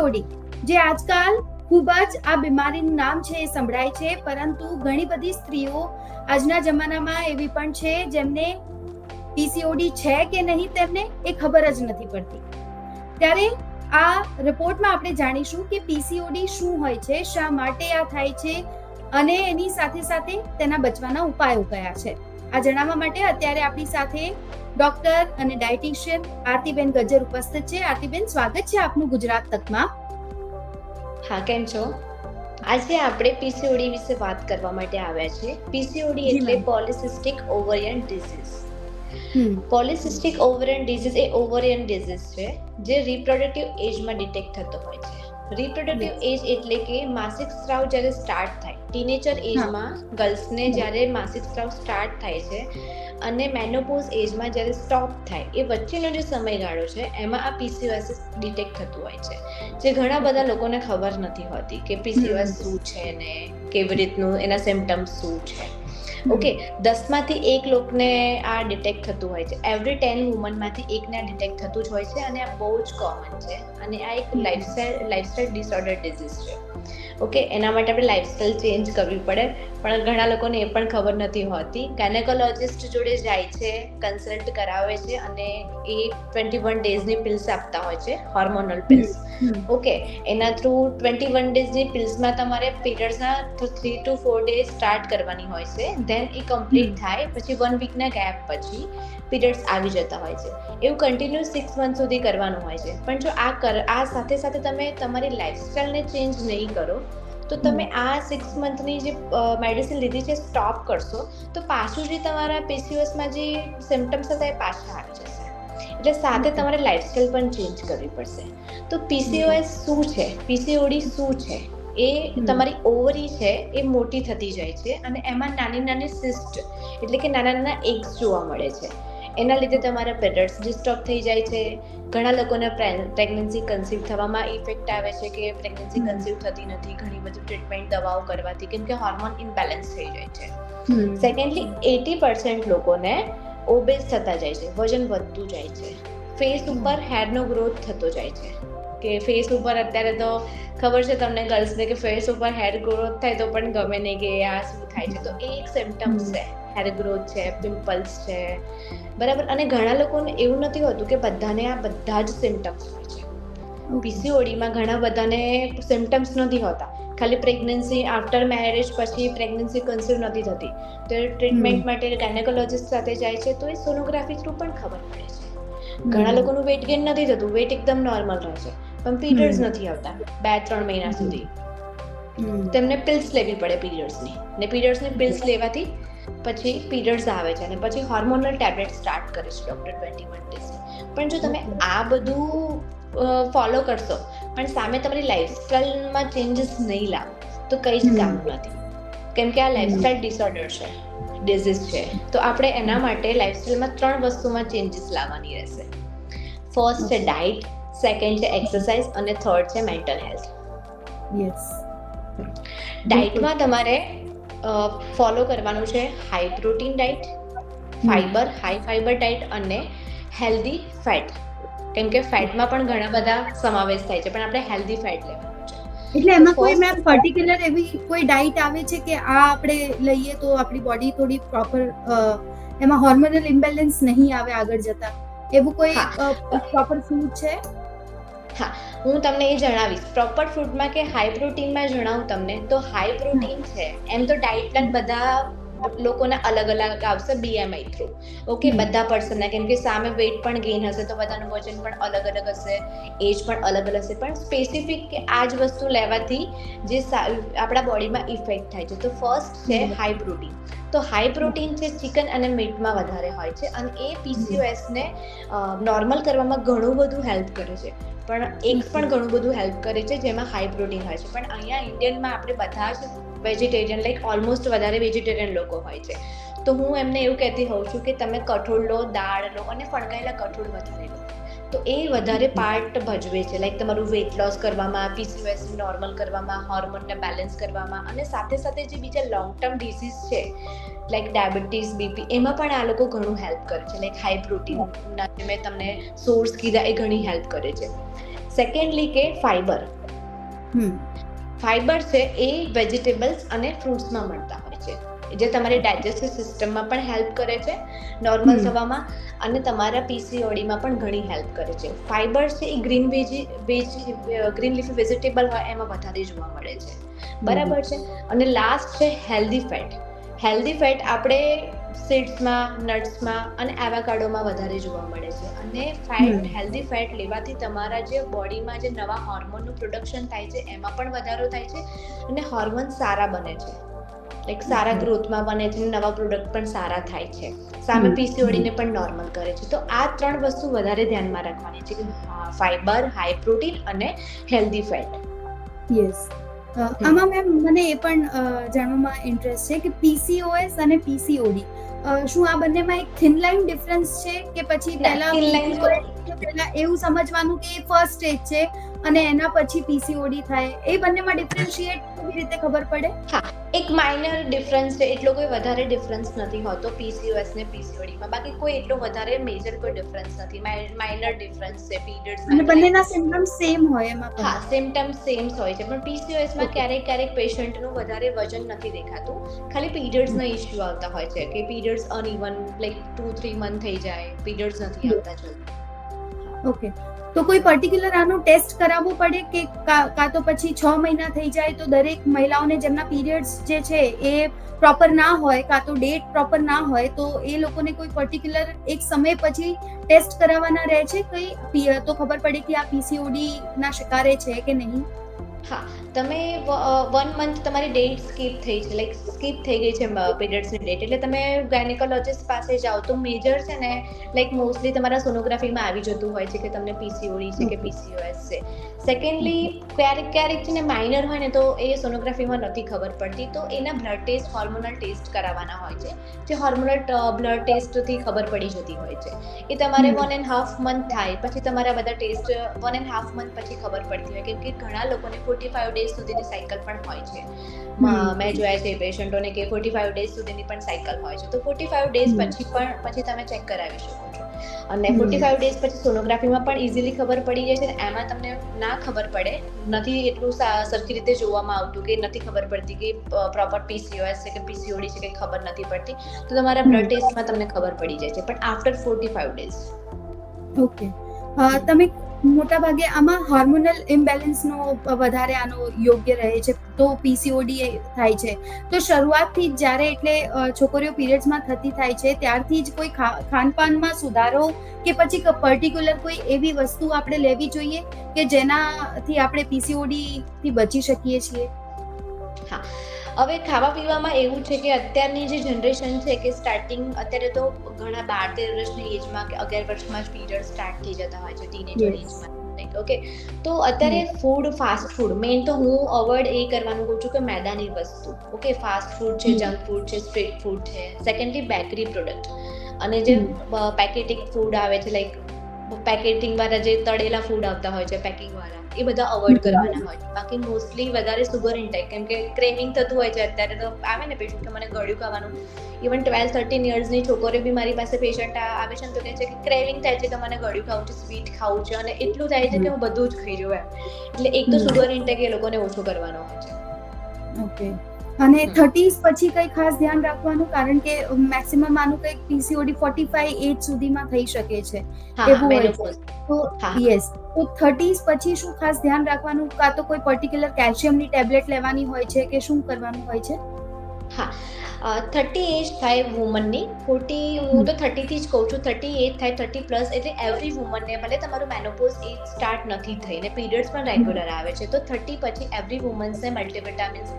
PCOD જે આજકાલ ખૂબ જ આ બીમારીનું નામ છે એ સંભળાય છે, પરંતુ ઘણી બધી સ્ત્રીઓ આજના જમાનામાં એવી પણ છે જેમને પીસીઓડી છે કે નહીં તેમને એ ખબર જ નથી પડતી. ત્યારે આ રિપોર્ટમાં આપણે જાણીશું કે પીસીઓડી શું હોય છે, શા માટે આ થાય છે અને એની સાથે સાથે તેના બચવાના ઉપાયો કયા છે. આ જણાવવા માટે અત્યારે આપણી સાથે ડોક્ટર અને ડાયટિશિયન આરતીબેન ગજર ઉપસ્થિત છે. આરતીબેન સ્વાગત છે આપનું ગુજરાત તકમાં. હા કેમ છો? આજે આપણે પીસીઓડી વિશે વાત કરવા માટે આવ્યા છે પીસીઓડી એટલે polycystic ovarian disease polycystic ovarian disease એ ઓવરિયન ડિઝીઝ છે જે રિપ્રોડક્ટિવ એજમાં ડિટેક્ટ થતો હોય છે. રિપ્રોડક્ટિવ એજ એટલે કે માસિક સ્ત્રાવ જ્યારે સ્ટાર્ટ થાય. ટીનેજર એજમાં ગર્લ્સને જ્યારે માસિક સ્ત્રાવ સ્ટાર્ટ થાય છે અને મેનોપોઝ એજમાં જ્યારે સ્ટોપ થાય એ વચ્ચેનો જે સમયગાળો છે એમાં આ પીસીઓએસ ડિટેક્ટ થતું હોય છે. જે ઘણા બધા લોકોને ખબર નથી હોતી કે પીસીઓએસ શું છે ને કેવી રીતનું એના સિમ્ટમ્સ શું છે. ઓકે દસમાંથી એક લોકને આ ડિટેક્ટ થતું હોય છે. એવરી ટેન વુમનમાંથી એકને આ ડિટેક્ટ થતું જ હોય છે અને આ બહુ જ કોમન છે. અને આ એક લાઇફસ્ટાઇલ લાઇફસ્ટાઇલ ડિસઓર્ડર ડિઝીઝ છે. ઓકે એના માટે આપણે લાઇફસ્ટાઇલ ચેન્જ કરવી પડે. પણ ઘણા લોકોને એ પણ ખબર નથી હોતી. ગાયનેકોલોજિસ્ટ જોડે જાય છે કન્સલ્ટ કરાવે છે અને એ ટ્વેન્ટી વન ડેઝની પિલ્સ આપતા હોય છે હોર્મોનલ પિલ્સ ઓકે એના થ્રુ ટ્વેન્ટી વન ડેઝની પિલ્સમાં તમારે પીરિયડ્સના three to four days start કરવાની હોય છે. ધેન એ કમ્પ્લીટ થાય પછી વન વીકના ગેપ પછી પીરિયડ્સ આવી જતા હોય છે. એવું કન્ટિન્યુ સિક્સ મંથ સુધી કરવાનું હોય છે. પણ જો આ કર આ સાથે સાથે તમે તમારી લાઈફસ્ટાઈલને ચેન્જ નહીં કરો તો તમે આ સિક્સ મંથની જે મેડિસિન લીધી છે સ્ટોપ કરશો તો પાછું જે તમારા પીસીઓએસમાં જે સિમ્ટમ્સ હતા એ પાછા આવી જશે. એટલે સાથે તમારે લાઈફસ્ટાઈલ પણ ચેન્જ કરવી પડશે. તો પીસીઓએસ શું છે? પીસીઓડી શું છે? એ તમારી ઓવરી છે એ મોટી થતી જાય છે અને એમાં નાની નાની સિસ્ટ એટલે કે નાના નાના એગ્સ જોવા મળે છે. એના લીધે તમારા પીરિયડ્સ ડિસ્ટર્બ થઈ જાય છે. ઘણા લોકોને પ્રેગ્નન્સી કન્સીવ થવામાં ઇફેક્ટ આવે છે કે પ્રેગ્નન્સી. કન્સીવ થતી નથી ઘણી બધી ટ્રીટમેન્ટ દવાઓ કરવાથી કેમ કે હોર્મોન ઇમ્બેલેન્સ થઈ જાય છે. સેકન્ડલી એટી પર્સન્ટ લોકોને ઓબેસ થતા જાય છે વજન વધતું જાય છે. ફેસ ઉપર હેરનો ગ્રોથ થતો જાય છે. કે ફેસ ઉપર અત્યારે તો ખબર છે તમને ગર્લ્સને કે ફેસ ઉપર હેર ગ્રોથ થાય તો પણ ગમે નહીં કે આ શું થાય છે. તો એ એક સિમ્ટમ્સ છે હેર ગ્રોથ છે પિમ્પલ્સ છે. બરાબર? અને ઘણા લોકોને એવું નથી હોતું કે બધાને આ બધા જ સિમ્ટમ્સ હોય છે. પીસીઓડીમાં ઘણા બધાને સિમ્ટમ્સ નથી હોતા. ખાલી પ્રેગ્નન્સી આફ્ટર મેરેજ પછી પ્રેગ્નન્સી કન્સીવ નથી થતી. તો ટ્રીટમેન્ટ માટે ગાયનેકોલોજીસ્ટ સાથે જાય છે તો એ સોનોગ્રાફી થ્રુ પણ ખબર પડે છે. ઘણા લોકોનું વેટ ગેઇન નથી થતું. વેટ એકદમ નોર્મલ રહે છે. પણ પીરિયડ્સ નથી આવતા બે ત્રણ મહિના સુધી. તેમને પિલ્સ લેવી પડે પીરિયડ્સની ને પીરિયડ્સની પિલ્સ લેવાથી પછી પીરિયડ્સ આવે છે અને પછી હોર્મોનલ ટેબ્લેટ સ્ટાર્ટ કરે છે ડૉક્ટર ટ્વેન્ટી વન ડેઝની પણ જો તમે આ બધું ફોલો કરશો પણ સામે તમારી લાઈફસ્ટાઈલમાં ચેન્જીસ નહીં લાવો તો કંઈ જ. કામ નથી. કેમ કે આ લાઈફસ્ટાઈલ ડિસઓર્ડર છે ડિઝીઝ છે. તો આપણે એના માટે લાઈફસ્ટાઈલમાં ત્રણ વસ્તુમાં ચેન્જીસ લાવવાની રહેશે. ફર્સ્ટ છે ડાયટ સેકન્ડ છે એક્સરસાઇઝ અને થર્ડ છે મેન્ટલ હેલ્થ યસ ડાયટમાં તમારે ફોલો કરવાનું છે high protein diet fibre high fibre diet અને હેલ્ધી ફેટ કેમ કે ફેટમાં પણ ઘણા બધા સમાવેશ થાય છે પણ આપણે હેલ્ધી ફેટ લેવાનું છે. એટલે એમાં કોઈ મેમ પર્ટિક્યુલર એવી કોઈ ડાઇટ આવે છે કે આ આપણે લઈએ તો આપણી બોડી થોડી પ્રોપર એમાં હોર્મોનલ ઇમ્બેલેન્સ નહીં આવે આગળ જતા? એવું કોઈ પ્રોપર ફૂડ છે? હા, હું તમને એ જણાવીશ. પ્રોપર ફૂડમાં કે હાઈ પ્રોટીનમાં જણાવું તમને? તો હાઈ પ્રોટીન છે. એમ તો ડાયટ પ્લાન બધા લોકોના અલગ અલગ આવશે બીએમઆઈ થ્રુ ઓકે બધા પર્સનના કેમ કે સામે વેઇટ પણ ગેઇન હશે તો બધાનું વજન પણ અલગ અલગ હશે એજ પણ અલગ અલગ હશે. પણ સ્પેસિફિક કે આ જ વસ્તુ લેવાથી જે આપણા બોડીમાં ઇફેક્ટ થાય છે. તો ફર્સ્ટ છે. હાઈ પ્રોટીન તો હાઈ પ્રોટીન છે ચિકન અને મીટમાં વધારે હોય છે. અને એ પીસીઓએસને નોર્મલ કરવામાં ઘણું બધું હેલ્પ કરે છે. પણ એક પણ ઘણું બધું હેલ્પ કરે છે જેમાં હાઈ પ્રોટીન હોય છે. પણ અહીંયા ઇન્ડિયનમાં આપણે બધા જ વેજીટેરિયન લાઈક ઓલમોસ્ટ વધારે વેજીટેરિયન લોકો હોય છે. તો હું એમને એવું કહેતી હોઉં છું કે તમે કઠોળ લો, દાળ લો અને ફણગાયેલા કઠોળ વધારે લો. તો એ વધારે પાર્ટ ભજવે છે. લાઈક તમારું વેટ લોસ કરવામાં પીસીઓએસ નોર્મલ કરવામાં હોર્મોનને બેલેન્સ કરવામાં અને સાથે સાથે જે બીજા લોંગ ટર્મ ડિસીઝ છે લાઈક ડાયાબિટીસ બીપી એમાં પણ આ લોકો ઘણું હેલ્પ કરે છે. લાઈક હાઈ પ્રોટીન મેં તમને સોર્સ કીધા, એ ઘણી હેલ્પ કરે છે. સેકન્ડલી કે ફાઈબર ફાઈબર છે એ વેજીટેબલ્સ અને ફ્રૂટ્સમાં મળતા હોય છે જે તમારી ડાયજેસ્ટિવ સિસ્ટમમાં પણ હેલ્પ કરે છે નોર્મલ. થવામાં અને તમારા પીસીઓડીમાં પણ ઘણી હેલ્પ કરે છે. ફાઈબર છે એ green veggie veggie green leafy vegetable હોય એમાં વધારે જોવા મળે છે. બરાબર છે? અને લાસ્ટ છે હેલ્ધી ફેટ. હેલ્ધી ફેટ આપણે સીડ્સમાં નટ્સમાં અને એવાકાડોમાં વધારે જોવા મળે છે. અને ફેટ હેલ્ધી ફેટ લેવાથી તમારા જે બોડીમાં જે નવા હોર્મોનનું પ્રોડક્શન થાય છે એમાં પણ વધારો થાય છે અને હોર્મોન સારા બને છે. લાઈક સારા ગ્રોથમાં બને છે નવા પ્રોડક્ટ પણ સારા થાય છે. સામે પીસીઓડીને પણ નોર્મલ કરે છે. તો આ ત્રણ વસ્તુ વધારે ધ્યાનમાં રાખવાની છે કે ફાઈબર હાઈ પ્રોટીન અને હેલ્ધી ફેટ. યસ. આમાં મેમ મને એ પણ જાણવામાં ઇન્ટરેસ્ટ છે કે પીસીઓએસ અને પીસીઓડી શું આ બંનેમાં એક થિન લાઈન ડિફરન્સ છે કે પછી પહેલા પહેલા એવું સમજવાનું કે એ ફર્સ્ટ સ્ટેજ છે અને એના પછી પીસીઓડી થાય? એ બંનેમાં ડિફરન્શિએટ કેવી રીતે ખબર પડે? એક માઇનર ડિફરન્સ છે એટલો કોઈ વધારે ડિફરન્સ નથી હોતો પીસીઓએસ ને પીસીઓડીમાં બાકી કોઈ એટલો વધારે મેજર કોઈ ડિફરન્સ નથી. માઇનર ડિફરન્સ છે અને પીરિયડ્સ બંનેના સિમ્પટમ્સ સેમ હોય એમાં હા સિમ્પટમ્સ સેમ્સ હોય છે પણ પીસીઓએસમાં માં ક્યારેક ક્યારેક પેશન્ટનું વધારે વજન નથી દેખાતું. ખાલી પીરિયડ્સના ઇશ્યુ આવતા હોય છે કે periods uneven like two three month થઈ જાય પીરિયડ્સ નથી. આવતા જલ્દી. ઓકે તો કોઈ પર્ટિક્યુલર આનું ટેસ્ટ કરાવવું પડે કે કા તો પછી છ મહિના થઈ જાય તો દરેક મહિલાઓને જેમના પીરિયડ્સ જે છે એ પ્રોપર ના હોય, કાં તો ડેટ પ્રોપર ના હોય, તો એ લોકોને કોઈ પર્ટિક્યુલર એક સમય પછી ટેસ્ટ કરાવવાના રહે છે? કઈ તો ખબર પડે કે આ પીસીઓડી ના શિકારે છે કે નહીં? હા તમે વન મંથ તમારી ડેટ સ્કીપ થઈ છે લાઈક સ્કીપ થઈ ગઈ છે પીરિયડ્સની ડેટ એટલે તમે ગાયનેકોલોજીસ્ટ પાસે જાઓ તો મેજર છે ને લાઈક મોસ્ટલી તમારા સોનોગ્રાફીમાં આવી જતું હોય છે કે તમને પીસીઓડી છે કે પીસીઓએસ છે. સેકન્ડલી ક્યારેક ક્યારેક છે ને માઇનર હોય ને તો એ સોનોગ્રાફીમાં નથી ખબર પડતી. તો એના બ્લડ ટેસ્ટ હોર્મોનલ ટેસ્ટ કરાવવાના હોય છે જે હોર્મોનલ બ્લડ ટેસ્ટથી ખબર પડી જતી હોય છે. એ તમારે વન એન્ડ હાફ મંથ થાય. પછી તમારા બધા test one and half month પછી ખબર પડતી હોય કેમ કે ઘણા લોકોને ફોર્ટી ફાઈવ ડેઝ સુધીની સાયકલ પણ હોય છે. મેં જોયા છે પેશન્ટોને કે ફોર્ટી ફાઈવ ડેઝ સુધીની પણ સાયકલ હોય છે. તો ફોર્ટી ફાઈવ ડેઝ પછી પણ પછી તમે ચેક કરાવી શકો છો. અને ફોર્ટી ફાઈવ ડેઝ પછી સોનોગ્રાફીમાં પણ ઇઝીલી ખબર પડી જાય છે ને એમાં તમને ના ખબર પડે. નથી એટલું સરખી રીતે જોવામાં આવતું કે નથી ખબર પડતી કે પ્રોપર પીસીઓએસ છે કે પીસીઓડી છે કે ખબર નથી પડતી. તો તમારા બ્લડ ટેસ્ટમાં તમને ખબર પડી જાય છે. પણ after forty five days okay તમે મોટા ભાગે આમાં હોર્મોનલ ઇમ્બેલેન્સનો વધારે આનો યોગ્ય રહે છે, તો પીસીઓડી થાય છે. તો શરૂઆતથી જ જ્યારે એટલે છોકરીઓ પીરિયડ્સમાં થતી થાય છે, ત્યારથી જ કોઈ ખાનપાનમાં સુધારો કે પછી પર્ટિક્યુલર કોઈ એવી વસ્તુ આપણે લેવી જોઈએ કે જેનાથી આપણે પીસીઓડીથી બચી શકીએ છીએ? હવે ખાવા પીવામાં એવું છે કે અત્યારની જે જનરેશન છે કે સ્ટાર્ટિંગ અત્યારે તો ઘણા બાર તેર વર્ષની એજમાં કે અગિયાર વર્ષમાં જ પીરિયડ સ્ટાર્ટ થઈ જતા હોય છે ટીનેજર એજમાં ઓકે તો અત્યારે ફૂડ ફાસ્ટ ફૂડ મેઇન તો હું અવોઇડ એ કરવાનું કહું છું કે મેદાની વસ્તુ ઓકે ફાસ્ટ ફૂડ છે જંક ફૂડ છે સ્ટ્રીટ ફૂડ છે સેકન્ડલી બેકરી પ્રોડક્ટ અને જે પેકેટિંગ ફૂડ આવે છે લાઈક પેકેટિંગ વાળા જે તળેલા ફૂડ આવતા હોય છે પેકિંગ વાળા એ બધા અવોઇડ કરવાના હોય. બાકી મોસ્ટલી વધારે સુગર ઇન્ટેક કેમ કે ક્રેવિંગ થતું હોય છે અત્યારે તો આવે ને પેશન્ટ કે મને ગળ્યું ખાવાનું. ઇવન ટ્વેલ્વ થર્ટીન યર્સની છોકરીઓ બી મારી પાસે પેશન્ટ આવે છે ને તો કહે છે કે ક્રેવિંગ થાય છે કે મને ગળ્યું ખાવું છે સ્વીટ ખાવું છે અને એટલું થાય છે કે હું બધું જ ખાઈ રહ્યું એમ. એટલે એક તો. સુગર ઇન્ટેક એ લોકોને ઓછું કરવાનો હોય છે. ઓકે અને. થર્ટીઝ પછી કઈ ખાસ ધ્યાન રાખવાનું કારણ કે મેક્સિમમ આનું કંઈક પીસીઓડી ફોર્ટી ફાઈવ એજ સુધીમાં થઈ શકે છે. એવું હોય છે. તો યસ તો થર્ટીઝ પછી શું ખાસ ધ્યાન રાખવાનું? કાં તો કોઈ પર્ટિક્યુલર કેલ્શિયમની ટેબ્લેટ લેવાની હોય છે કે શું કરવાનું હોય છે? હા. થર્ટી એજ થાય વુમનની ફોર્ટી હું તો થર્ટીથી જ કહું છું. થર્ટી એજ થાય થર્ટી પ્લસ એટલે એવરી વુમનને ભલે તમારું મેનોપોઝ એજ સ્ટાર્ટ નથી થઈ ને પીરિયડ્સ પણ રેગ્યુલર આવે છે. તો થર્ટી પછી એવરી વુમન્સને મલ્ટીવિટામિન્સ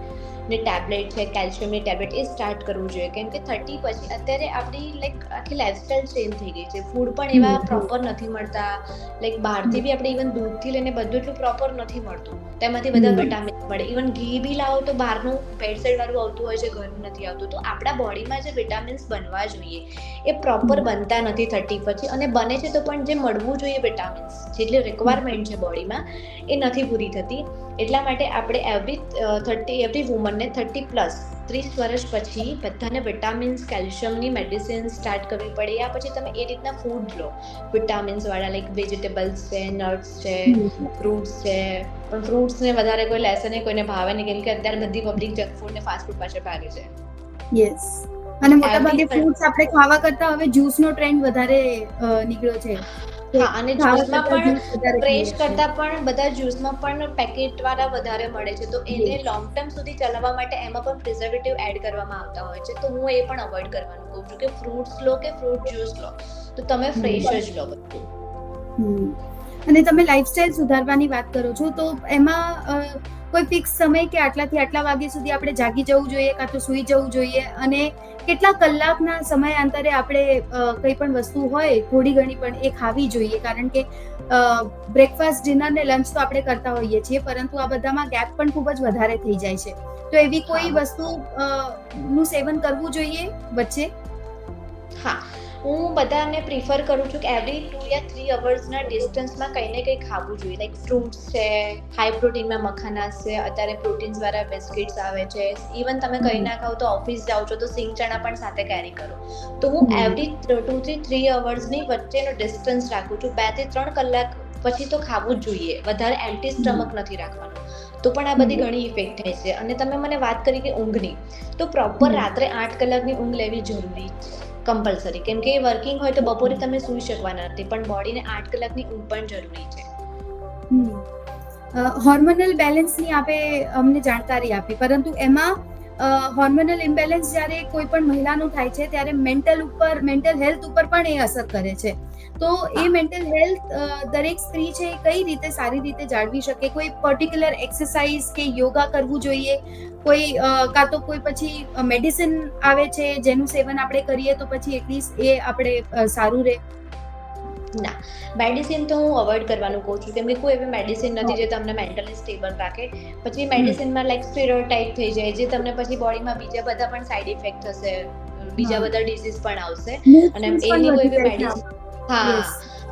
ની ટેબ્લેટ છે કેલ્શિયમની ટેબ્લેટ એ સ્ટાર્ટ કરવું જોઈએ. કેમ કે થર્ટી પછી અત્યારે આપણી લાઈક આખી લાઈફસ્ટાઈલ ચેન્જ થઈ ગઈ છે. ફૂડ પણ એવા પ્રોપર નથી મળતા. લાઈક બહારથી બી આપણે ઇવન દૂધથી લઈને બધું એટલું પ્રોપર નથી મળતું. તેમાંથી બધા. વિટામિન મળે. ઇવન ઘી બી લાવો તો બહારનું ભેળસેળ વાળું આવતું હોય છે ઘરનું નથી આવતું. તો આપણા બોડીમાં જે વિટામિન્સ બનવા જોઈએ એ પ્રોપર બનતા નથી થર્ટી પછી. અને બને છે તો પણ જે મળવું જોઈએ વિટામિન્સ જેટલી રિક્વાયરમેન્ટ છે બોડીમાં એ નથી પૂરી થતી. એટલા માટે આપણે એવરી થર્ટી એવરી વુમનને અને થર્ટી પ્લસ ત્રીસ વર્ષ પછી બધાને વિટામિન્સ કેલ્શિયમની મેડિસિન સ્ટાર્ટ કરવી પડે. યા પછી તમે એ રીતના ફૂડ લો. વિટામિન્સવાળા લાઈક વેજીટેબલ્સ છે નટ્સ છે ફ્રૂટ્સ છે. પણ ફ્રૂટ્સને વધારે કોઈ લેશે નહીં કોઈને ભાવે નહીં કેમ કે અત્યારે બધી પબ્લિક જંક ફૂડ ને ફાસ્ટ ફૂડ પાછળ ભાગે છે. યસ અને મોટા ભાગે ફ્રૂટ્સ આપણે ખાવા કરતા હવે જ્યુસ નો ટ્રેન્ડ વધારે નીકળ્યો છે. હા અને જ્યુસમાં પણ ફ્રેશ કરતા પણ બધા જ્યુસમાં પણ પેકેટ વાળા વધારે મળે છે. તો એને લોંગ ટર્મ સુધી ચલાવવા માટે એમાં પણ પ્રિઝર્વેટિવ એડ કરવામાં આવતા હોય છે. તો હું એ પણ અવોઇડ કરવાનું કહું છું કે ફ્રૂટ્સ લો કે ફ્રૂટ જ્યુસ લો. તો તમે ફ્રેશ જ લો બધું. અને તમે લાઈફસ્ટાઈલ સુધારવાની વાત કરો છો તો એમાં કોઈ ફિક્સ સમય કે આટલાથી આટલા વાગ્યા સુધી આપણે જાગી જવું જોઈએ કાં તો સૂઈ જવું જોઈએ? અને કેટલા કલાકના સમયાંતરે આપણે કંઈ પણ વસ્તુ હોય થોડી ઘણી પણ એ ખાવી જોઈએ? કારણ કે બ્રેકફાસ્ટ ડિનર ને લંચ તો આપણે કરતા હોઈએ છીએ પરંતુ આ બધામાં ગેપ પણ ખૂબ જ વધારે થઈ જાય છે. તો એવી કોઈ વસ્તુ નું સેવન કરવું જોઈએ વચ્ચે? હા. હું બધાને પ્રિફર કરું છું કે એવરી ટુ યા થ્રી અવર્સના ડિસ્ટન્સમાં કંઈ ને કંઈ ખાવું જોઈએ. લાઈક ફ્રૂટ્સ છે હાઈ પ્રોટીનમાં મખાનાસ છે અત્યારે પ્રોટીન્સવાળા બિસ્કિટ્સ આવે છે. ઇવન તમે કંઈ ના ખાવ તો ઓફિસ જાઓ છો તો સિંગ ચણા પણ સાથે કેરી કરો. તો હું. એવરી ટુ થી થ્રી અવર્સની વચ્ચેનો ડિસ્ટન્સ રાખું છું. બેથી ત્રણ કલાક પછી તો ખાવું જ જોઈએ. વધારે એન્ટી સ્ટમક નથી રાખવાનું. તો પણ આ બધી ઘણી ઇફેક્ટ થાય છે. અને તમે મને વાત કરી કે ઊંઘની. તો પ્રોપર રાત્રે આઠ કલાકની ઊંઘ લેવી જરૂરી. છે કમ્પલસરી કેમ કે વર્કિંગ હોય તો બપોરે તમે સૂઈ શકવાના. નથી પણ બોડીને આઠ કલાકની ઊંઘ પણ જરૂરી છે. હોર્મોનલ બેલેન્સની આપે અમને જાણકારી આપી. પરંતુ એમાં હોર્મોનલ ઇમ્બેલેન્સ જ્યારે કોઈ પણ મહિલાનું થાય છે, ત્યારે મેન્ટલ ઉપર મેન્ટલ હેલ્થ ઉપર પણ એ અસર કરે છે. તો એ મેન્ટલ હેલ્થ દરેક સ્ત્રી છે એ કઈ રીતે સારી રીતે જાળવી શકે? કોઈ પર્ટિક્યુલર એક્સરસાઇઝ કે યોગા કરવું જોઈએ? કોઈ કાં તો કોઈ પછી મેડિસિન આવે છે જેનું સેવન આપણે કરીએ તો પછી એટલીસ્ટ એ આપણે સારું રહે. ના. મેડિસિન તો હું અવોઇડ કરવાનું કહું છું. કેમ કે કોઈ એવી મેડિસિન નથી જે તમને મેન્ટલી સ્ટેબલ રાખે. પછી મેડિસિનમાં લાઈક સ્ટીરોઇડ ટાઈપ થઈ જાય જે તમને પછી બોડીમાં બીજા બધા પણ સાઈડ ઇફેક્ટ થશે બીજા બધા ડિસીઝ પણ આવશે. અને એની કોઈ એવી મેડિસિન હા.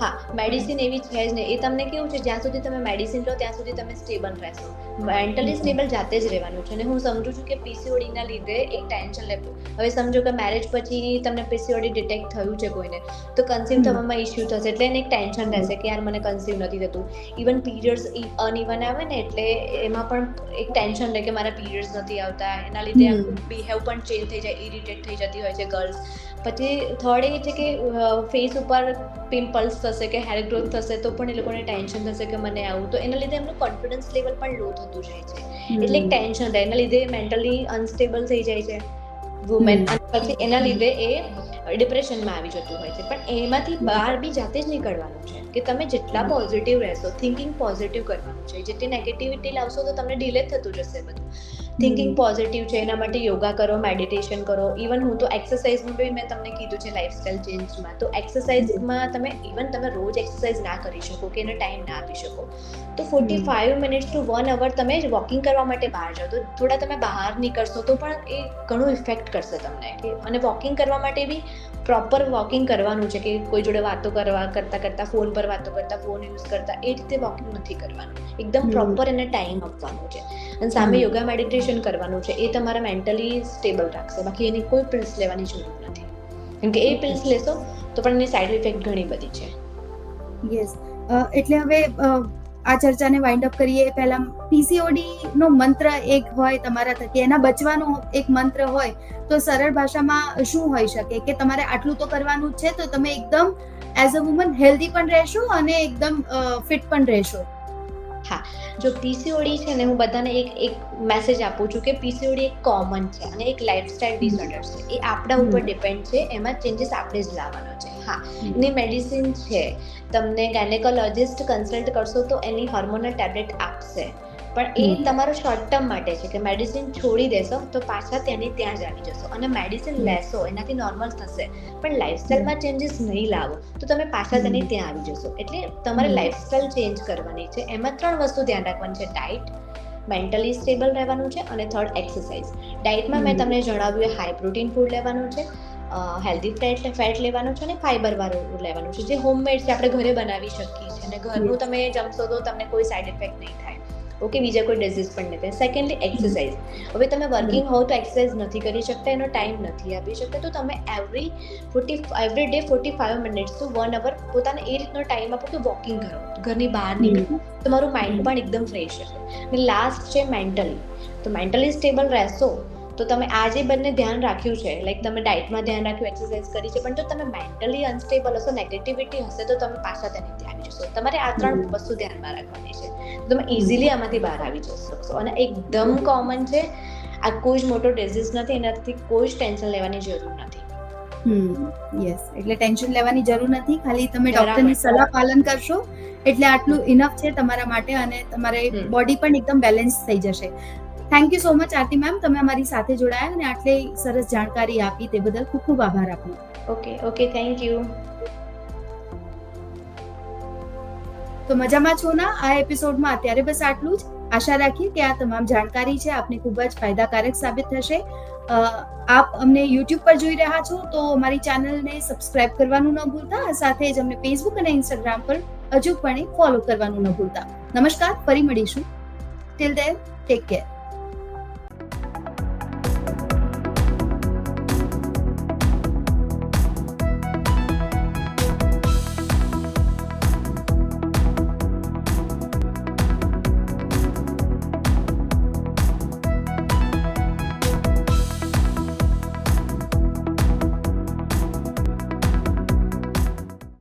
હા મેડિસિન એવી છે જ નહીં એ તમને કેવું છે જ્યાં સુધી તમે મેડિસિન લો ત્યાં સુધી તમે સ્ટેબલ રહેશો. મેન્ટલી સ્ટેબલ જાતે જ રહેવાનું છે. અને હું સમજુ છું કે પીસીઓડીના લીધે એક ટેન્શન લેતું હવે સમજો કે મેરેજ પછી તમને પીસીઓડી ડિટેક્ટ થયું છે કોઈને તો કન્સીવ થવામાં ઇશ્યુ થશે. એટલે એને એક ટેન્શન રહેશે કે યાર મને કન્સીવ નથી થતું. ઇવન પીરિયડ્સ અનઇવન આવે ને એટલે એમાં પણ એક ટેન્શન રહે કે મારા પીરિયડ્સ નથી આવતા. એના લીધે બિહેવ પણ ચેન્જ થઈ જાય ઇરિટેટ થઈ જતી હોય છે ગર્લ્સ પછી થર્ડ એ છે કે ફેસ ઉપર પિમ્પલ્સ થશે કે હેર ગ્રોથ થશે તો પણ એ લોકોને ટેન્શન થશે કે મને આવું. તો એના લીધે એમનું કોન્ફિડન્સ લેવલ પણ લો થતું જાય છે. એટલે એક ટેન્શન રહે એના લીધે મેન્ટલી અનસ્ટેબલ થઈ જાય છે. વુમેન અને પછી એના લીધે એ ડિપ્રેશનમાં આવી જતું હોય છે. પણ એમાંથી બહાર બી જાતે જ નીકળવાનું છે કે તમે જેટલા પોઝિટિવ રહેશો થિંકિંગ પોઝિટિવ કરવાનું છે. જેટલી નેગેટિવિટી લાવશો તો તમને ડિલે થતું જશે બધું. થિંકિંગ પોઝિટિવ છે એના માટે યોગા કરો મેડિટેશન કરો. ઇવન હું તો એક્સરસાઇઝનું બી મેં તમને કીધું છે લાઈફસ્ટાઈલ ચેન્જમાં તો એક્સરસાઇઝમાં તમે ઇવન તમે રોજ એક્સરસાઇઝ ના કરી શકો કે એને ટાઈમ ના આપી શકો. તો forty five minutes to one hour તમે વોકિંગ કરવા માટે બહાર જાઓ. તો થોડા તમે બહાર નીકળશો તો પણ એ ઘણું ઇફેક્ટ કરશે તમને અને વોકિંગ કરવા માટે બી પ્રોપર વોકિંગ કરવાનું છે કે કોઈ જોડે વાતો કરવા કરતા કરતા ફોન પર વાતો કરતા ફોન યુઝ કરતા એ રીતે વોકિંગ નથી કરવાનું. એકદમ પ્રોપર એને ટાઈમ આપવાનું છે. અને સામે યોગા મેડિટેશન કરવાનું છે એ તમારા મેન્ટલી સ્ટેબલ રાખશે. બાકી એની કોઈ પિલ્સ લેવાની જરૂર નથી. કેમ કે એ પિલ્સ લેશો તો પણ એની સાઈડ ઇફેક્ટ ઘણી બધી છે. યસ એટલે હવે આ ચર્ચાને વાઇન્ડ અપ કરીએ. એ પહેલા પીસીઓડી નો મંત્ર એક હોય તમારા થકી, એના બચવાનો એક મંત્ર હોય, તો સરળ ભાષામાં શું હોઈ શકે? કે તમારે આટલું તો કરવાનું છે, તો તમે એકદમ એઝ અ વુમન હેલ્ધી પણ રહેશો અને એકદમ ફિટ પણ રહેશો. જો પીસીઓડી છે ને હું બધાને એક એક મેસેજ આપું છું કે પીસીઓડી એક કોમન છે અને એક લાઇફસ્ટાઇલ ડિસઓર્ડર છે. એ આપણા ઉપર. ડિપેન્ડ છે એમાં ચેન્જીસ આપણે જ લાવવાનો છે. હા એની મેડિસિન છે તમને ગાયનેકોલોજિસ્ટ કન્સલ્ટ કરશો તો એની હોર્મોનલ ટેબ્લેટ આપશે. પણ એ તમારો શોર્ટ ટર્મ માટે છે કે મેડિસિન છોડી દેશો તો પાછા ત્યાંની ત્યાં જ આવી જશો. અને મેડિસિન લેશો એનાથી નોર્મલ થશે. પણ લાઇફસ્ટાઈલમાં ચેન્જીસ નહીં લાવો તો તમે પાછા. તેની ત્યાં આવી જશો. એટલે તમારે. લાઇફસ્ટાઈલ ચેન્જ કરવાની છે. એમાં ત્રણ વસ્તુ ધ્યાન રાખવાની છે. ડાયટ મેન્ટલી સ્ટેબલ રહેવાનું છે અને થર્ડ એક્સરસાઇઝ ડાયટમાં મેં તમને જણાવ્યું હાઈ પ્રોટીન ફૂડ લેવાનું છે હેલ્ધી ફેટ ફેટ લેવાનું છે અને ફાઈબરવાળું લેવાનું છે. જે હોમમેડ છે આપણે ઘરે બનાવી શકીએ છીએ. અને ઘરનું તમે જમશો તો તમને કોઈ સાઈડ ઇફેક્ટ નહીં થાય. ઓકે બીજા કોઈ ડિઝીઝ પણ નથી. સેકન્ડલી એક્સરસાઇઝ હવે તમે વર્કિંગ હોવ તો એક્સરસાઇઝ નથી કરી શકતા એનો ટાઈમ નથી આપી શકતા. તો તમે every forty every day forty five minutes to one hour પોતાને એ રીતનો ટાઈમ આપો કે વોકિંગ કરો. ઘરની બહાર નીકળો. તમારું માઇન્ડ પણ એકદમ ફ્રેશ હશે અને લાસ્ટ છે મેન્ટલી તો મેન્ટલી સ્ટેબલ રહેશો તો તમે આ જે બંને ધ્યાન રાખ્યું છે. લાઈક તમે ડાયટમાં ધ્યાન રાખ્યું એક્સરસાઇઝ કરી છે પણ જો તમે મેન્ટલી અનસ્ટેબલ હશો નેગેટિવિટી હશે તો તમે પાછા તેની આવી જશો. તમારે આ ત્રણ વસ્તુ ધ્યાનમાં રાખવાની છે. તમે ઇઝીલી આમાંથી બહાર આવી જશો અને એકદમ કોમન છે આ કોઈ જ મોટો ડિઝીઝ નથી એનાથી કોઈ જ ટેન્શન લેવાની જરૂર નથી. હમ. યસ એટલે ટેન્શન લેવાની જરૂર નથી. ખાલી તમે. ડોક્ટરની સલાહ પાલન કરશો એટલે આટલું ઇનફ છે તમારા માટે અને તમારે બોડી પણ એકદમ બેલેન્સ થઈ જશે. Thank you so much Aarti ma'am તમે અમારી સાથે જોડાયા અને આટલી સરસ જાણકારી આપી તે બદલ ખૂબ ખૂબ આભાર આપનો. ઓકે ઓકે થેન્ક યુ તો મજામાં છો ના? આ એપિસોડમાં અત્યારે બસ આટલું જ. આશા રાખીએ કે આ તમામ જાણકારી છે આપને ખૂબ જ ફાયદાકારક સાબિત થશે. આપ અમને યુટ્યુબ પર જોઈ રહ્યા છો તો અમારી ચેનલને સબસ્ક્રાઇબ કરવાનું ન ભૂલતા સાથે જ અમને ફેસબુક અને ઇન્સ્ટાગ્રામ પર અચૂકપણે ફોલો કરવાનું ન ભૂલતા. નમસ્કાર ફરી મળીશું. Till then take care